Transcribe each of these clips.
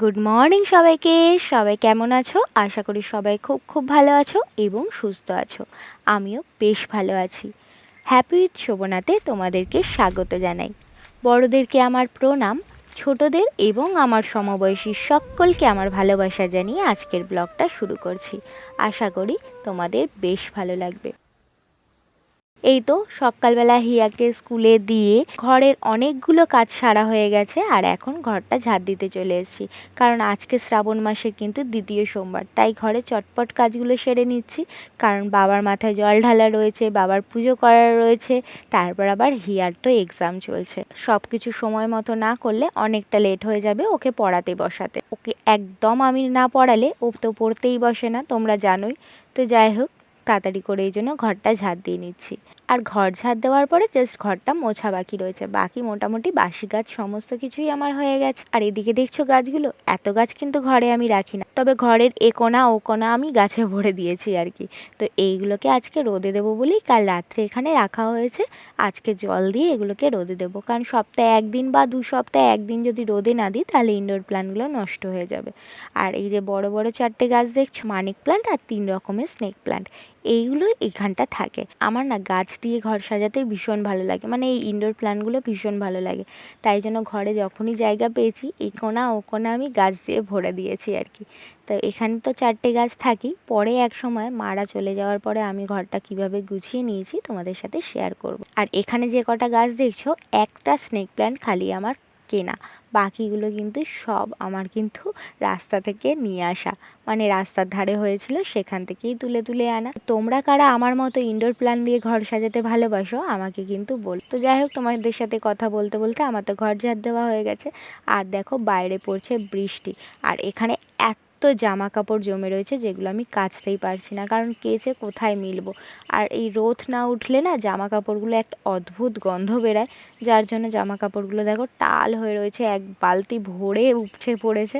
Good morning সবাইকে। সবাই কেমন আছো? আশা করি সবাই খুব খুব ভালো আছো এবং সুস্থ আছো। আমিও বেশ ভালো আছি। হ্যাপি উইথ শোভনাতে তোমাদেরকে স্বাগত জানাই। বড়োদেরকে আমার প্রণাম, ছোটদের এবং আমার সমবয়সী সকলকে আমার ভালোবাসা জানিয়ে আজকের ব্লগটা শুরু করছি। আশা করি তোমাদের বেশ ভালো লাগবে। এই তো সকালবেলা হিয়াকে স্কুলে দিয়ে ঘরের অনেকগুলো কাজ সারা হয়ে গেছে আর এখন ঘরটা ঝাড় দিতে চলে এসেছি। কারণ আজকে শ্রাবণ মাসের কিন্তু দ্বিতীয় সোমবার, তাই ঘরে চটপট কাজগুলো সেরে নিচ্ছি। কারণ বাবার মাথায় জল ঢালা রয়েছে, বাবার পুজো করার রয়েছে, তারপর আবার হিয়ার তো এক্সাম চলছে। সব কিছু সময় মতো না করলে অনেকটা লেট হয়ে যাবে ওকে পড়াতে বসাতে। ওকে একদম আমি না পড়ালে ও তো পড়তেই বসে না, তোমরা জানোই। তো যাই হোক তাড়াতাড়ি করে এই জন্য ঘরটা ঝাড় দিয়ে নিচ্ছি। আর ঘর ঝাড় দেওয়ার পরে জাস্ট ঘরটা মোছা বাকি রয়েছে। বাকি মোটামুটি বাসি গাছ সমস্ত কিছুই আমার হয়ে গেছে। আর এদিকে দেখছ গাছগুলো? এত গাছ কিন্তু ঘরে আমি রাখি না। তবে ঘরের এ কোনা ও কোনা আমি গাছে ভরে দিয়েছি আর কি। তো এইগুলোকে আজকে রোদে দেবো বলেই কাল রাত্রে এখানে রাখা হয়েছে। আজকে জল দিয়ে এগুলোকে রোদে দেবো। কারণ সপ্তাহে একদিন বা দু সপ্তাহে একদিন যদি রোদে না দিই, তাহলে ইনডোর প্ল্যান্টগুলো নষ্ট হয়ে যাবে। আর এই যে বড় বড় চারটে গাছ দেখছ? মানিক প্ল্যান্ট আর তিন রকমের স্নেক প্ল্যান্ট এইগুলো এখানটা থাকে। আমার না গাছ দিয়ে ঘর সাজাতে ভীষণ ভালো লাগে। মানে এই ইনডোর প্ল্যান্টগুলো ভীষণ ভালো লাগে। তাই জন্য ঘরে যখনই জায়গা পেয়েছি, এই কোনা ও কোনা আমি গাছ দিয়ে ভরে দিয়েছি আর কি। তো এখানে তো চারটে গাছ থাকি। পরে এক সময় মারা চলে যাওয়ার পরে আমি ঘরটা কীভাবে গুছিয়ে নিয়েছি তোমাদের সাথে শেয়ার করব। আর এখানে যে কটা গাছ দেখছ, একটা স্নেক প্ল্যান্ট খালি আমার কেনা। বাকিগুলো কিন্তু সব আমার কিন্তু রাস্তা থেকে নিয়ে আসা। মানে রাস্তার ধারে হয়েছিল, সেখান থেকেই তুলে তুলে আনা। তোমরা কারা আমার মতো ইনডোর প্ল্যান দিয়ে ঘর সাজাতে ভালোবাসো, আমাকে কিন্তু বল। তো যাই হোক, তোমাদের সাথে কথা বলতে বলতে আমার তো ঘর ঝাড় দেওয়া হয়ে গেছে। আর দেখো বাইরে পড়ছে বৃষ্টি। আর এখানে এত জামা কাপড় জমে রয়েছে যেগুলো আমি কাচতেই পারছি না। কারণ কেচে কোথায় মিলবো? আর এই রোদ না উঠলে না জামা কাপড়গুলো একটা অদ্ভুত গন্ধ বেরায়। যার জন্য জামা কাপড়গুলো দেখো টাল হয়ে রয়েছে, এক বালতি ভরে উপচে পড়েছে।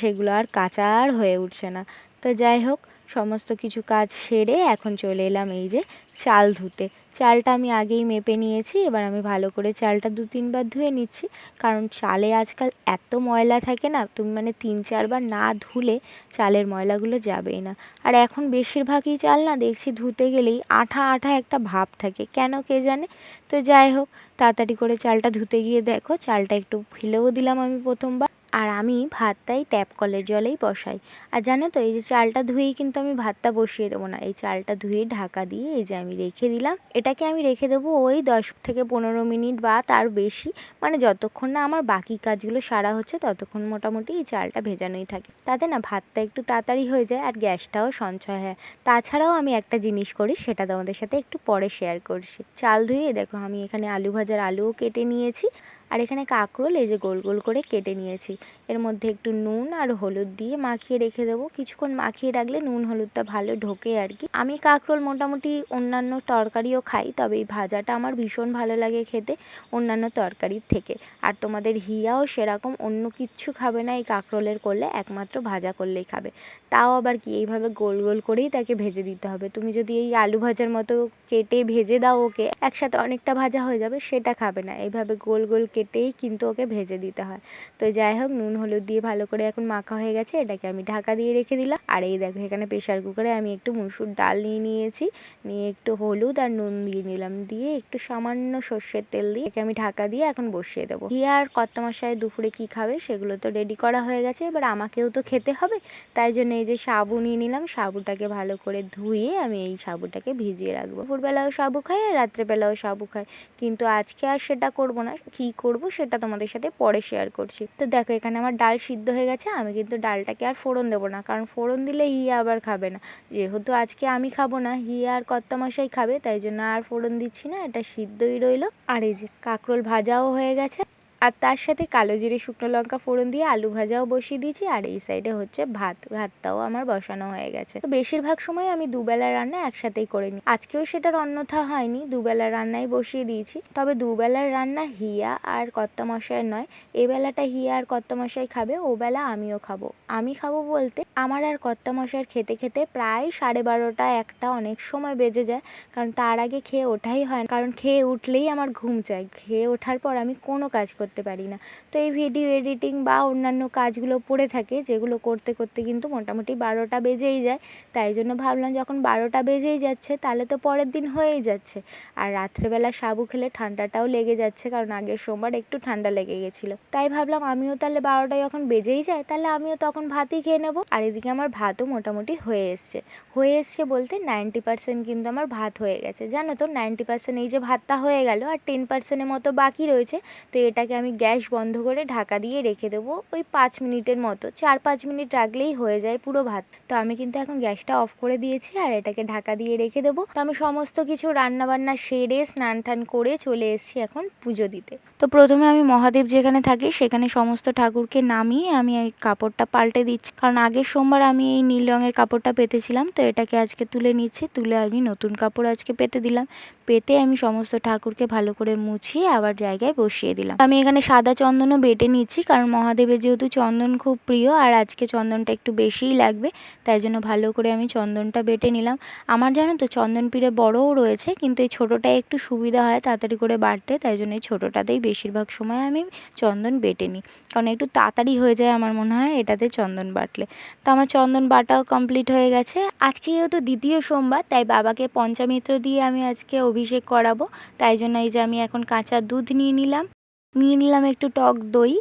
সেগুলো আর কাচা আর হয়ে উঠছে না। তো যাই হোক, সমস্ত কিছু কাজ সেরে এখন চলে এলাম এই যে চাল ধুতে। চালটা আমি আগেই মেপে নিয়েছি, এবার আমি ভালো করে চালটা দু তিনবার ধুয়ে নিচ্ছি। কারণ চালে আজকাল এত ময়লা থাকে না, তুমি মানে তিন চারবার না ধুলে চালের ময়লাগুলো যাবেই না। আর এখন বেশিরভাগই চাল না দেখছি ধুতে গেলেই আঠা আঠা একটা ভাব থাকে, কেন কে জানে? তো যাই হোক, তাড়াতাড়ি করে চালটা ধুতে গিয়ে দেখো, চালটা একটু ফেলেও দিলাম আমি প্রথমবার। আর আমি ভাতটাই ট্যাপ কলের জলেই বসাই। আর জানো তো, এই যে চালটা ধুয়েই কিন্তু আমি ভাতটা বসিয়ে দেবো না। এই চালটা ধুয়ে ঢাকা দিয়ে এই যে আমি রেখে দিলাম। এটাকে আমি রেখে দেবো ওই দশ থেকে পনেরো মিনিট বা তার বেশি। মানে যতক্ষণ না আমার বাকি কাজগুলো সারা হচ্ছে, ততক্ষণ মোটামুটি এই চালটা ভেজানোই থাকে। তাতে না ভাতটা একটু তাড়াতাড়ি হয়ে যায় আর গ্যাসটাও সঞ্চয় হয়। তাছাড়াও আমি একটা জিনিস করি, সেটা তোমাদের সাথে একটু পরে শেয়ার করছি। চাল ধুয়ে দেখো আমি এখানে আলু ভাজার আলুও কেটে নিয়েছি। আর এখানে কাঁকরোল, এই যে গোল গোল করে কেটে নিয়েছি। এর মধ্যে একটু নুন আর হলুদ দিয়ে মাখিয়ে রেখে দেবো। কিছুক্ষণ মাখিয়ে রাখলে নুন হলুদটা ভালো ঢোকে আর কি। আমি কাঁকরোল মোটামুটি অন্যান্য তরকারিও খাই, তবে এই ভাজাটা আমার ভীষণ ভালো লাগে খেতে অন্যান্য তরকারির থেকে। আর তোমাদের হিয়াও সেরকম, অন্য কিচ্ছু খাবে না এই কাঁকরোলের করলে, একমাত্র ভাজা করলেই খাবে। তাও আবার কি, এইভাবে গোল গোল করেই তাকে ভেজে দিতে হবে। তুমি যদি এই আলু ভাজার মতো কেটে ভেজে দাও ওকে, একসাথে অনেকটা ভাজা হয়ে যাবে, সেটা খাবে না। এইভাবে গোল গোল কেটেই কিন্তু ওকে ভেজে দিতে হয়। তো যাই হোক, নুন, হলুদ দিয়ে ভালো করে এখন মাখা হয়ে গেছে, এটাকে আমি ঢাকা দিয়ে রেখে দিলাম। আর এই দেখো, এখানে প্রেশার কুকারে আমি একটু মুসুর ডাল নিয়ে নিয়েছি। নিয়ে একটু হলুদ আর নুন দিয়ে নিলাম। দিয়ে একটু সামান্য সর্ষের তেল দিয়ে একে আমি ঢাকা দিয়ে এখন বসিয়ে দেবো। হিয়া আর কত মশাই দুপুরে কি খাবে সেগুলো তো রেডি করা হয়ে গেছে। এবার আমাকেও তো খেতে হবে। তাই জন্য এই যে সাবু নিয়ে নিলাম, সাবুটাকে ভালো করে ধুয়ে আমি এই সাবুটাকে ভিজিয়ে রাখব। দুপুরবেলাও সাবু খাই আর রাত্রেবেলাও সাবু খাই কিন্তু আজকে আর সেটা করব না। কী করব সেটা তোমাদের সাথে পরে শেয়ার করছি। তো দেখো, এখানে আমার ডাল সিদ্ধ হয়ে গেছে, আমি কিন্তু ডালটাকে আর ফোড়ন দেবো না, কারণ ফোড়ন দিলে হি আবার খাবে না। যেহেতু আজকে আমি খাব না হি আর কর্তামশাই খাবে, তাই জন্য আর ফোড়ন দিচ্ছি না, এটা সিদ্ধই রইল। আর এই যে কাঁকরোল ভাজাও হয়ে গেছে। আর তার সাথে কালো জিরে, শুকনো লঙ্কা ফোড়ন দিয়ে আলু ভাজাও বসিয়ে দিয়েছি, আর এই সাইডে হচ্ছে ভাত, ভাতটাও আমার বসানো হয়ে গেছে। তো বেশিরভাগ সময় আমি দুবেলা রান্না একসাথেই করে নিই। আজকেও সেটার অন্যথা হয়নি, দুবেলা রান্নাই বসিয়ে দিয়েছি। তবে দুবেলার রান্না হিয়া আর কর্তা মশাই নয় এবেলাটা হিয়া আর কর্তা মশাই খাবে, ও বেলা আমিও খাব। আমি খাব বলতে আমার আর কর্তামশাইয়ের খেতে খেতে প্রায় সাড়ে বারোটা, একটা অনেক সময় বেজে যায়, কারণ তার আগে খেয়ে ওঠাই হয় কারণ খেয়ে উঠলেই আমার ঘুম চায়। খেয়ে ওঠার পর আমি কোনো কাজ করতে করতে পারি না। তো এই ভিডিও এডিটিং বা অন্যান্য কাজগুলো পড়ে থাকে, যেগুলো করতে করতে কিন্তু মোটামুটি বারোটা বেজেই যায়। তাই জন্য ভাবলাম যখন বারোটা বেজেই যাচ্ছে, তাহলে তো পরের দিন হয়েই যাচ্ছে। আর রাত্রেবেলা সাবু খেলে ঠান্ডাটাও লেগে যাচ্ছে, কারণ আগের সোমবার একটু ঠান্ডা লেগে গেছিল। তাই ভাবলাম আমিও তাহলে বারোটা যখন বেজেই যায়, তাহলে আমিও তখন ভাতই খেয়ে নেব। আর এদিকে আমার ভাতও মোটামুটি হয়ে এসছে। হয়ে এসছে বলতে নাইনটি পার্সেন্ট কিন্তু আমার ভাত হয়ে গেছে। জানো তো নাইনটি পার্সেন্ট এই যে ভাতটা হয়ে গেল, আর টেন পার্সেন্টের মতো বাকি রয়েছে। তো এটাকে আমি গ্যাস বন্ধ করে ঢাকা দিয়ে রেখে দেবো ওই পাঁচ মিনিটের মতো। চার পাঁচ মিনিট রাখলেই হয়ে যায় পুরো ভাত। তো আমি কিন্তু এখন গ্যাসটা অফ করে দিয়েছি আর এটাকে ঢাকা দিয়ে রেখে দেবো। তো আমি সমস্ত কিছু রান্না বান্না সেরে স্নান টান করে চলে এসেছি এখন পুজো দিতে। তো প্রথমে আমি মহাদেব যেখানে থাকি সেখানে সমস্ত ঠাকুরকে নামিয়ে আমি এই কাপড়টা পাল্টে দিচ্ছি। কারণ আগের সোমবার আমি এই নীল রঙের কাপড়টা পেতেছিলাম, তো এটাকে আজকে তুলে নিচ্ছি। তুলে আমি নতুন কাপড় আজকে পেতে দিলাম। পেতে আমি সমস্ত ঠাকুরকে ভালো করে মুছিয়ে আবার জায়গায় বসিয়ে দিলাম। আমি এখানে সাদা চন্দনও বেটে নিচ্ছি, কারণ মহাদেবের যেহেতু চন্দন খুব প্রিয় আর আজকে চন্দনটা একটু বেশিই লাগবে, তাই জন্য ভালো করে আমি চন্দনটা বেটে নিলাম। আমার জানো তো চন্দন পিড়ে বড়ও রয়েছে, কিন্তু এই ছোটোটায় একটু সুবিধা হয় তাড়াতাড়ি করে বাড়তে, তাই জন্য এই ছোটোটাতেই বেশিরভাগ সময় আমি চন্দন বেটে নিই। কারণ একটু তাড়াতাড়ি হয়ে যায় আমার মনে হয় এটাতে চন্দন বাটলে। তো আমার চন্দন বাটাও কমপ্লিট হয়ে গেছে। আজকে যেহেতু দ্বিতীয় সোমবার, তাই বাবাকে পঞ্চামিত্র দিয়ে আমি আজকে অভিষেক করাবো, তাই জন্য এই যে আমি এখন কাঁচা দুধ নিয়ে নিলাম। নিয়ে নিলাম একটু টক দই,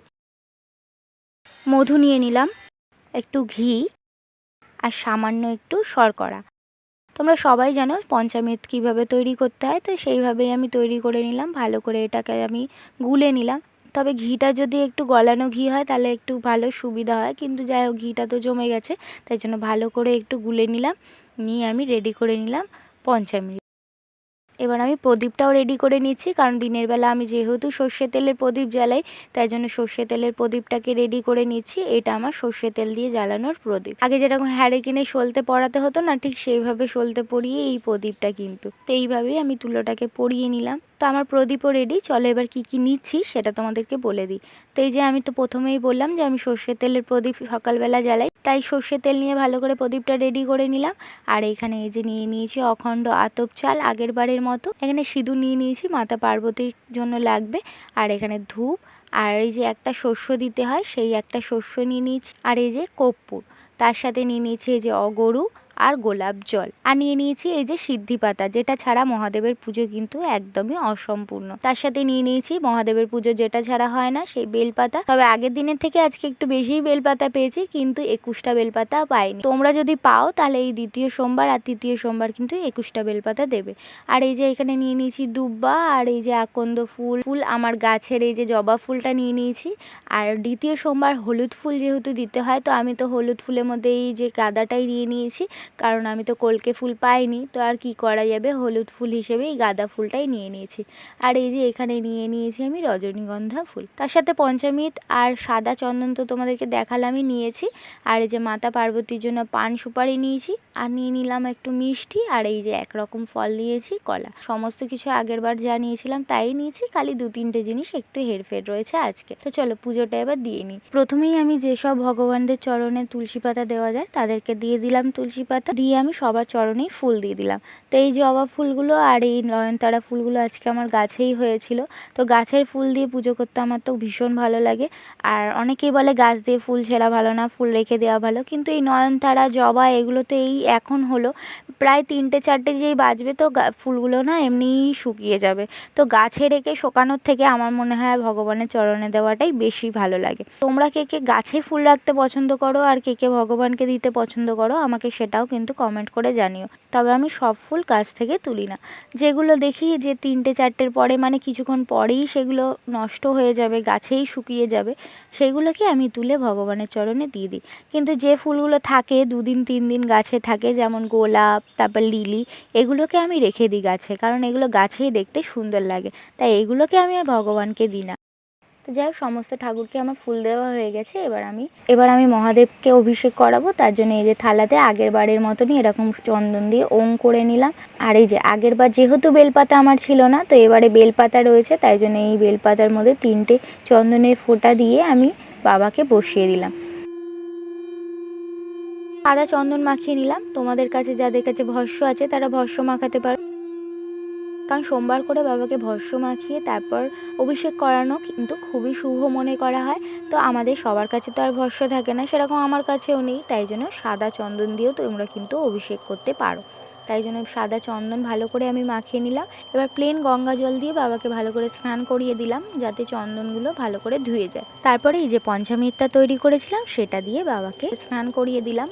মধু নিয়ে নিলাম, একটু ঘি আর সামান্য একটু শর্করা। তোমরা সবাই জানো পঞ্চামৃত কীভাবে তৈরি করতে হয়, তো সেইভাবেই আমি তৈরি করে নিলাম, ভালো করে এটাকে আমি গুলে নিলাম। তবে ঘিটা যদি একটু গলানো ঘি হয়, তাহলে একটু ভালো সুবিধা হয়, কিন্তু যাই হোক, ঘিটা তো জমে গেছে, তাই জন্য ভালো করে একটু গুলে নিলাম, নিয়ে আমি রেডি করে নিলাম পঞ্চামৃত। এবার আমি প্রদীপটাও রেডি করে নিচ্ছি, কারণ দিনের বেলা আমি যেহেতু সর্ষে তেলের প্রদীপ জ্বালাই, তাই জন্য সর্ষে তেলের প্রদীপটাকে রেডি করে নিচ্ছি। এটা আমার সর্ষে তেল দিয়ে জ্বালানোর প্রদীপ। আগে যেরকম হ্যাড়ে কিনে সলতে পড়াতে হতো না, ঠিক সেইভাবে সলতে পরিয়ে এই প্রদীপটা কিন্তু। তো এইভাবেই আমি তুলোটাকে পরিয়ে নিলাম। তো আমার প্রদীপও রেডি চলো এবার কি কি নিচ্ছি সেটা তোমাদেরকে বলে দিই। তো এই যে আমি তো প্রথমেই বললাম যে আমি সর্ষের তেলের প্রদীপ সকালবেলা জ্বালাই, তাই সর্ষের তেল নিয়ে ভালো করে প্রদীপটা রেডি করে নিলাম। আর এখানে এই যে নিয়ে নিয়েছি অখণ্ড আতপ চাল, আগের বারের মতো। এখানে সিঁদুর নিয়ে নিয়েছি, মাতা পার্বতীর জন্য লাগবে। আর এখানে ধূপ। আর এই যে একটা শস্য দিতে হয়, সেই একটা শস্য নিয়ে নিয়েছি। আর এই যে কর্পূর। তার সাথে নিয়ে নিয়েছি এই যে অগরু। আর গোলাপ জল। আর নিয়ে নিয়েছি এই যে সিদ্ধি পাতা, যেটা ছাড়া মহাদেবের পুজো কিন্তু একদমই অসম্পূর্ণ। তার সাথে নিয়ে নিয়েছি মহাদেবের পুজো, যেটা ছাড়া হয় না, সেই বেলপাতা। তবে আগের দিনের থেকে আজকে একটু বেশিই বেলপাতা পেয়েছি, কিন্তু একুশটা বেলপাতা পাইনি। তোমরা যদি পাও, তাহলে এই দ্বিতীয় সোমবার আর তৃতীয় সোমবার কিন্তু একুশটা বেলপাতা দেবে। আর এই যে এখানে নিয়ে নিয়েছি দুব্বা, আর এই যে আকন্দ ফুল। ফুল আমার গাছের এই যে জবা ফুলটা নিয়ে নিয়েছি। আর দ্বিতীয় সোমবার হলুদ ফুল যেহেতু দিতে হয়, তো আমি তো হলুদ ফুলের মধ্যে এই যে গাঁদাটাই নিয়ে নিয়েছি। কারণ আমি তো কলকে ফুল পাইনি, তো আর কি করা যাবে? হলুদ ফুল হিসেবে এই গাঁদা ফুলটাই নিয়ে নিয়েছি। আর এই যে এখানে নিয়ে নিয়েছি আমি রজনীগন্ধা ফুল। তার সাথে পঞ্চামৃত আর সাদা চন্দন তো তোমাদেরকে দেখালামই নিয়েছি। আর এই যে মাতা পার্বতীর জন্য পান সুপারি নিয়েছি, আর নিয়ে নিলাম একটু মিষ্টি, আর এই যে একরকম ফল নিয়েছি, কলা। সমস্ত কিছু আগের বার যা নিয়েছিলাম তাই নিয়েছি, খালি দু তিনটে জিনিস একটু হেরফের রয়েছে আজকে। তো চলো পুজোটা এবার দিয়ে নিই। প্রথমেই আমি যেসব ভগবানদের চরণে তুলসী পাতা দেওয়া যায় তাদেরকে দিয়ে দিলাম তুলসী পাতা দিয়ে আমি সবার চরণেই ফুল দিয়ে দিলাম। তো এই জবা ফুলগুলো আর এই নয়নতারা ফুলগুলো আজকে আমার গাছেই হয়েছিল। তো গাছের ফুল দিয়ে পুজো করতে আমার তো ভীষণ ভালো লাগে। আর অনেকেই বলে গাছ দিয়ে ফুল ছেঁড়া ভালো না, ফুল রেখে দেওয়া ভালো। কিন্তু এই নয়নতারা, জবা, এগুলো তো এই এখন হলো। প্রায় তিনটে চারটে যেই বাজবে তো ফুলগুলো না এমনিই শুকিয়ে যাবে। তো গাছে রেখে শোকানোর থেকে আমার মনে হয় ভগবানের চরণে দেওয়াটাই বেশি ভালো লাগে। তোমরা কে কে গাছে ফুল রাখতে পছন্দ করো আর কে কে ভগবানকে দিতে পছন্দ করো আমাকে সেটাও কিন্তু কমেন্ট করে জানিও। তবে আমি সব ফুল গাছ থেকে তুলি না। যেগুলো দেখি যে তিনটে চারটের পরে মানে কিছুক্ষণ পরেই সেগুলো নষ্ট হয়ে যাবে, গাছেই শুকিয়ে যাবে সেইগুলোকে আমি তুলে ভগবানের চরণে দিয়ে দিই। কিন্তু যে ফুলগুলো থাকে, দুদিন তিন দিন গাছে থাকে, যেমন গোলাপ তারপর লিলি, এগুলোকে আমি রেখে দিই গাছে, কারণ এগুলো গাছেই দেখতে সুন্দর লাগে। তাই এগুলোকে আমি ভগবানকে দিই না। তো যাই হোক, সমস্ত ঠাকুরকে আমার ফুল দেওয়া হয়ে গেছে, এবার আমি এবার আমি মহাদেবকে অভিষেক করাবো। তার জন্য এই যে থালাতে আগের বারের মতনই এরকম চন্দন দিয়ে ওং করে নিলাম। আর এই যে আগের বার যেহেতু বেলপাতা আমার ছিল না, তো এবারে বেলপাতা রয়েছে, তাই জন্য এই বেলপাতার মধ্যে তিনটে চন্দনের ফোঁটা দিয়ে আমি বাবাকে বসিয়ে দিলাম। সাদা চন্দন মাখিয়ে নিলাম। তোমাদের কাছে যাদের কাছে ভস্য আছে, তারা ভস্য মাখাতে পারো। কারণ সোমবার করে বাবাকে ভস্য মাখিয়ে তারপর অভিষেক করানো কিন্তু খুবই শুভ মনে করা হয়। তো আমাদের সবার কাছে তো আর ভস্য থাকে না, সেরকম আমার কাছেও নেই। তাই জন্য সাদা চন্দন দিয়েও তোমরা কিন্তু অভিষেক করতে পারো। তাই জন্য সাদা চন্দন ভালো করে আমি মাখিয়ে নিলাম। এবার প্লেন গঙ্গা জল দিয়ে বাবাকে ভালো করে স্নান করিয়ে দিলাম, যাতে চন্দনগুলো ভালো করে ধুয়ে যায়। তারপরে এই যে পঞ্চামৃতটা তৈরি করেছিলাম, সেটা দিয়ে বাবাকে স্নান করিয়ে দিলাম।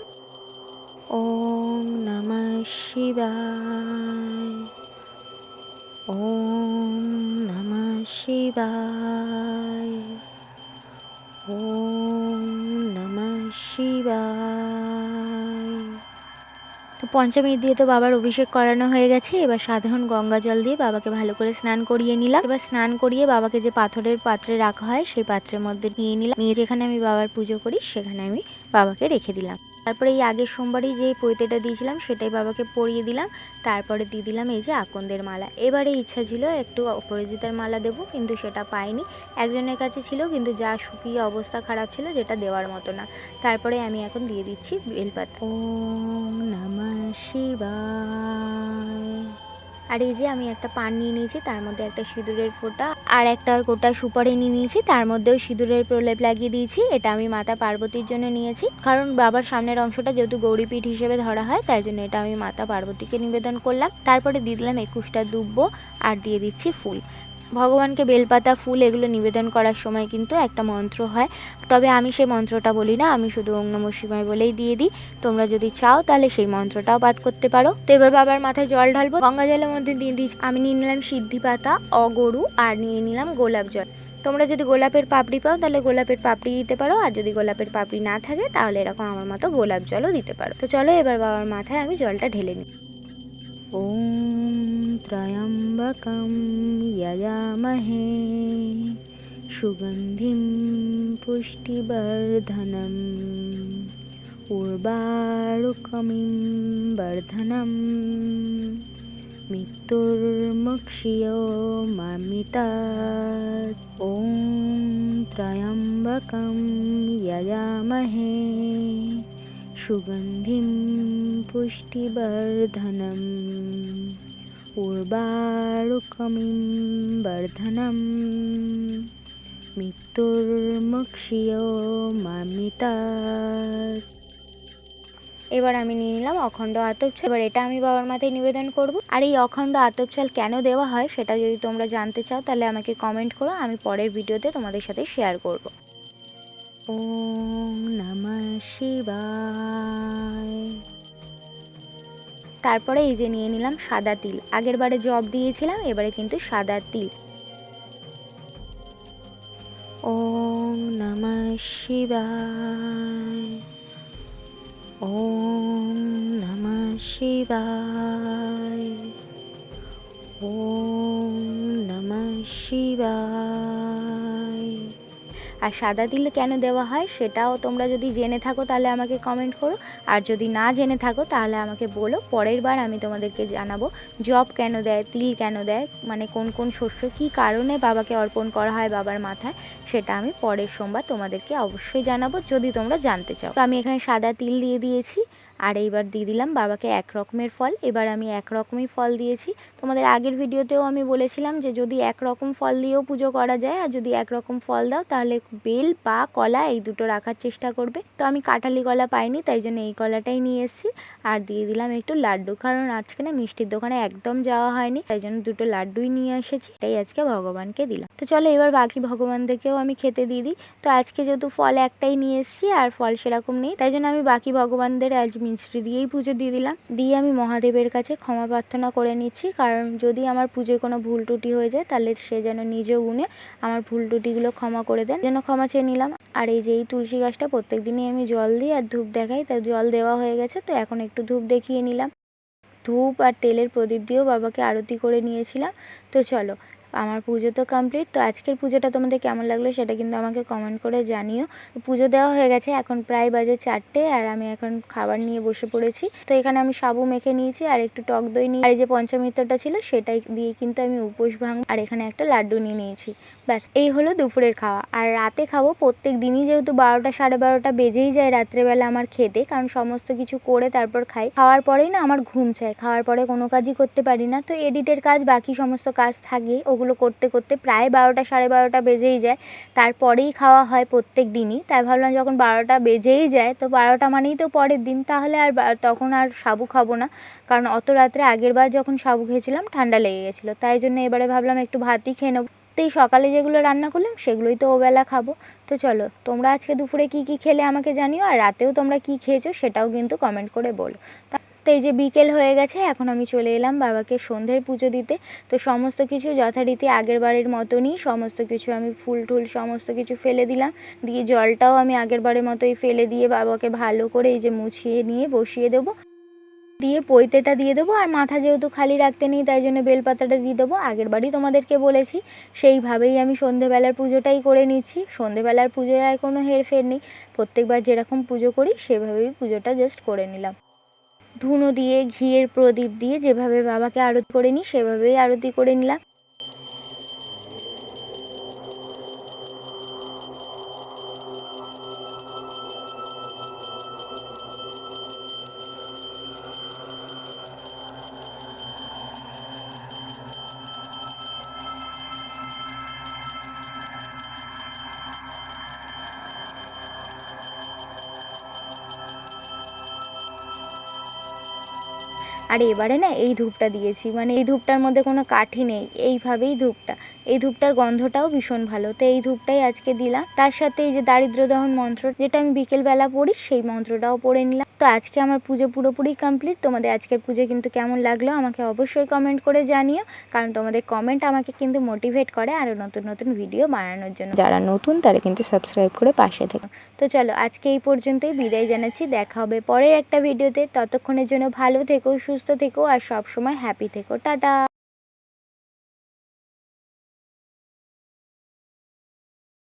ওম নমঃ শিবায়। ওম নমঃ শিবায়। ওম নমঃ শিবায়। তো পঞ্চমী দিয়ে তো বাবার অভিষেক করানো হয়ে গেছে, এবার সাধারণ গঙ্গা জল দিয়ে বাবাকে ভালো করে স্নান করিয়ে নিলাম। এবার স্নান করিয়ে বাবাকে যে পাথরের পাত্রে রাখা হয়, সেই পাত্রের মধ্যে নিয়ে নিলাম। নিয়ে যেখানে আমি বাবার পুজো করি, সেখানে আমি বাবাকে রেখে দিলাম। তারপরে এই আগের সোমবারই যে পৈতেটা দিয়েছিলাম, সেটাই বাবাকে পরিয়ে দিলাম। তারপরে দিয়ে দিলাম এই যে আকন্দের মালা। এবারে ইচ্ছা ছিল একটু অপরাজিতার মালা দেব, কিন্তু সেটা পাইনি। একজনের কাছে ছিল, কিন্তু যা শুকিয়ে অবস্থা খারাপ ছিল যেটা দেওয়ার মতো না। তারপরে আমি এখন দিয়ে দিচ্ছি বেলপাতা। ও নমঃ শিবায়। আর এই যে আমি একটা পান নিয়ে নিয়েছি, তার মধ্যে একটা সিঁদুরের ফোঁটা আর একটা গোটা সুপারি নিয়ে নিয়েছি, তার মধ্যেও সিঁদুরের প্রলেপ লাগিয়ে দিয়েছি। এটা আমি মাতা পার্বতীর জন্য নিয়েছি। কারণ বাবার সামনের অংশটা যেহেতু গৌরীপীঠ হিসেবে ধরা হয়, তাই জন্য এটা আমি মাতা পার্বতীকে নিবেদন করলাম। তারপরে দিয়ে দিলাম একুশটা দুব্ব আর দিয়ে দিচ্ছি ফুল। ভগবানকে বেলপাতা, ফুল এগুলো নিবেদন করার সময় কিন্তু একটা মন্ত্র হয়। তবে আমি সেই মন্ত্রটা বলি না, আমি শুধু ওং নমঃ শিবায় বলেই দিয়ে দিই। তোমরা যদি চাও তাহলে সেই মন্ত্রটাও পাঠ করতে পারো। তো এবার বাবার মাথায় জল ঢালবো। গঙ্গা জলের মধ্যে দিয়ে দিচ্ছি আমি নিয়ে নিলাম সিদ্ধি পাতা, অগরু আর নিয়ে নিলাম গোলাপ জল। তোমরা যদি গোলাপের পাপড়ি পাও তাহলে গোলাপের পাপড়ি দিতে পারো। আর যদি গোলাপের পাপড়ি না থাকে তাহলে এরকম আমার মতো গোলাপ জলও দিতে পারো। তো চলো এবার বাবার মাথায় আমি জলটা ঢেলে নিই। ॐ त्र्यम्बकं यजामहे। सुगन्धिं पुष्टिवर्धनम् उर्वारुकमिं वर्धनम्। मृत्युर्मुक्षियो मामितात् ॐ त्र्यम्बकं यजामहे। सुगन्धिं पुष्टिवर्धनम् পূর্বারুকমিং বর্ধনম মৃত্যুর্মুক্ষীয় মামিতা এবার আমি নিয়ে নিলাম অখণ্ড আতপছল এবার এটা আমি বাবার মাথায় নিবেদন করব। আর এই অখণ্ড আতপছল কেন দেওয়া হয় সেটা যদি তোমরা জানতে চাও তাহলে আমাকে কমেন্ট করো। আমি পরের ভিডিওতে তোমাদের সাথে শেয়ার করব। ওম নম শিবায়। তারপরে এই যে নিয়ে নিলাম সাদা তিল। আগের বারে জব দিয়েছিলাম, এবারে কিন্তু সাদা তিল। ওম নমঃ শিবায়। ওম নমঃ শিবায়। ওম নমঃ শিবায়। আর সাদা তিল কেন দেওয়া হয় সেটাও তোমরা যদি জেনে থাকো তাহলে আমাকে কমেন্ট করো। আর যদি না জেনে থাকো তাহলে আমাকে বলো। পরের বার আমি তোমাদেরকে জানাব জব কেন দেয়, তিল কেন দেয় মানে কোন কোন শস্য, কি কারণে বাবাকে অর্পণ করা হয় বাবার মাথায় সেটা আমি পরের সোমবার তোমাদেরকে অবশ্যই জানাব। যদি তোমরা জানতে চাও। তো আমি এখানে সাদা তিল দিয়ে দিয়েছি। আর এইবার দিয়ে দিলাম বাবাকে এক রকমের ফল। এবার আমি এক রকমই ফল দিয়েছি। তোমাদের আগের ভিডিওতেও আমি বলেছিলাম যে যদি এক রকম ফল দিয়েও পুজো করা যায় আর যদি এক রকম ফল দাও তাহলে বেল বা কলা এই দুটো রাখার চেষ্টা করবে। তো আমি কাঁঠালি কলা পাইনি, তাই জন্য এই কলাটাই নিয়ে এসেছি। আর দিয়ে দিলাম একটু লাড্ডু, কারণ আজকে না মিষ্টির দোকানে একদম যাওয়া হয়নি, তাই জন্য দুটো লাড্ডুই নিয়ে এসেছি। এটাই আজকে ভগবানকে দিলাম। তো চলো এবার বাকি ভগবানদেরকেও আমি খেতে দিয়ে দিই। তো আজকে যেহেতু ফল একটাই নিয়ে এসেছি আর ফল সেরকম নেই, তাই জন্য আমি বাকি ভগবানদের আজ মিষ্টি দিয়েই পুজো দিয়ে দিলাম। দিয়ে আমি মহাদেবের কাছে ক্ষমা প্রার্থনা করে নিচ্ছি, কারণ যদি আমার পুজোয় কোনো ভুল ত্রুটি হয়ে যায়, তাহলে সে যেন নিজ গুণে আমার ভুল ত্রুটিগুলো ক্ষমা করে দেন। যেন ক্ষমা চেয়ে নিলাম। আর এই যে এই তুলসী গাছটা প্রত্যেক দিনই আমি জল দিই আর ধূপ দেখাই, তা জল দেওয়া হয়ে গেছে, তো এখন একটু ধূপ দেখিয়ে নিলাম। ধূপ আর তেলের প্রদীপ দিয়েও বাবাকে আরতি করে নিয়েছিলাম। তো চলো আমার পুজো তো কমপ্লিট তো আজকের পুজোটা তোমাদের কেমন লাগল সেটা কিন্তু আমাকে কমেন্ট করে জানিও। পুজো দেওয়া হয়ে গেছে, এখন প্রায় বাজে চারটে আর আমি এখন খাবার নিয়ে বসে পড়েছি। তো এখানে আমি সাবু মেখে নিয়েছি আর একটু টক দই নিয়ে আর এই যে পঞ্চমিত্রটা ছিল সেটাই দিয়ে কিন্তু আমি উপোস ভাঙ আর এখানে একটা লাড্ডু নিয়ে নিয়েছি। ব্যাস, এই হলো দুপুরের খাওয়া। আর রাতে খাব, প্রত্যেক দিনই যেহেতু বারোটা সাড়ে বারোটা বেজেই যায় রাত্রেবেলা আমার খেতে, কারণ সমস্ত কিছু করে তারপর খাই। খাওয়ার পরেই না আমার ঘুম চায়, খাওয়ার পরে কোনো কাজই করতে পারি না। তো এডিটের কাজ, বাকি সমস্ত কাজ থাকে ওগুলো করতে করতে প্রায় বারোটা, সাড়ে বারোটা বেজেই যায়। তারপরেই খাওয়া হয় প্রত্যেক দিনই। তাই ভাবলাম যখন বারোটা বেজেই যায়, তো বারোটা মানেই তো পরের দিন, তাহলে আর তখন আর সাবু খাব না। কারণ অত রাত্রে আগের বার যখন সাবু খেয়েছিলাম, ঠান্ডা লেগে গেছিল। তাই জন্য এবারে ভাবলাম একটু ভাতই খেয়ে নেব। তো এই সকালে যেগুলো রান্না করলাম, সেগুলোই তো ওবেলা খাব। তো চলো, তোমরা আজকে দুপুরে কি কি খেলে আমাকে জানিও, আর রাতেও তোমরা কি খেয়েছো সেটাও কিন্তু কমেন্ট করে বলো। তো এই যে বিকেল হয়ে গেছে, এখন আমি চলে এলাম বাবাকে সন্ধ্যের পুজো দিতে। তো সমস্ত কিছু যথারীতি আগের বারের মতনই সমস্ত কিছু আমি ফুল টুল সমস্ত কিছু ফেলে দিলাম। দিয়ে জলটাও আমি আগের বারের মতোই ফেলে দিয়ে বাবাকে ভালো করে এই যে মুছিয়ে নিয়ে বসিয়ে দেবো। দিয়ে পৈতেটা দিয়ে দেবো আর মাথা যেহেতু খালি রাখতে নেই, তাই জন্য বেলপাতাটা দিয়ে দেবো। আগের বারই তোমাদেরকে বলেছি, সেইভাবেই আমি সন্ধেবেলার পুজোটাই করে নিচ্ছি। সন্ধেবেলার পুজোয় আর কোনো হেরফের নেই। প্রত্যেকবার যেরকম পুজো করি, সেভাবেই পুজোটা জাস্ট করে নিলাম। ধুনো দিয়ে ঘিয়ের প্রদীপ দিয়ে যেভাবে বাবাকে আরতি করে নিই সেভাবেই আরতি করে নিলাম। আর এবারে না এই ধূপটা দিয়েছি। মানে এই ধূপটার মধ্যে কোনো কাঠি নেই। এইভাবেই ধূপটা। এই ধূপটার গন্ধটাও ভীষণ ভালো। তো এই ধূপটাই আজকে দিলাম। তার সাথে এই যে দারিদ্র দহন মন্ত্র, যেটা আমি বিকেলবেলা পড়ি, সেই মন্ত্রটাও পড়ে নিলাম। তো আজকে আমার পুজো পুরোপুরি কমপ্লিট তোমাদের আজকের পুজো কিন্তু কেমন লাগল আমাকে অবশ্যই কমেন্ট করে জানিও। কারণ তোমাদের কমেন্ট আমাকে কিন্তু মোটিভেট করে আরও নতুন নতুন ভিডিও বানানোর জন্য। যারা নতুন, তারা কিন্তু সাবস্ক্রাইব করে পাশে থেকো। তো চলো, আজকে এই পর্যন্তই। বিদায় জানাচ্ছি। দেখা হবে পরের একটা ভিডিওতে ততক্ষণের জন্য ভালো থেকো, সুস্থ থেকো, আর সবসময় হ্যাপি থেকো। টাটা!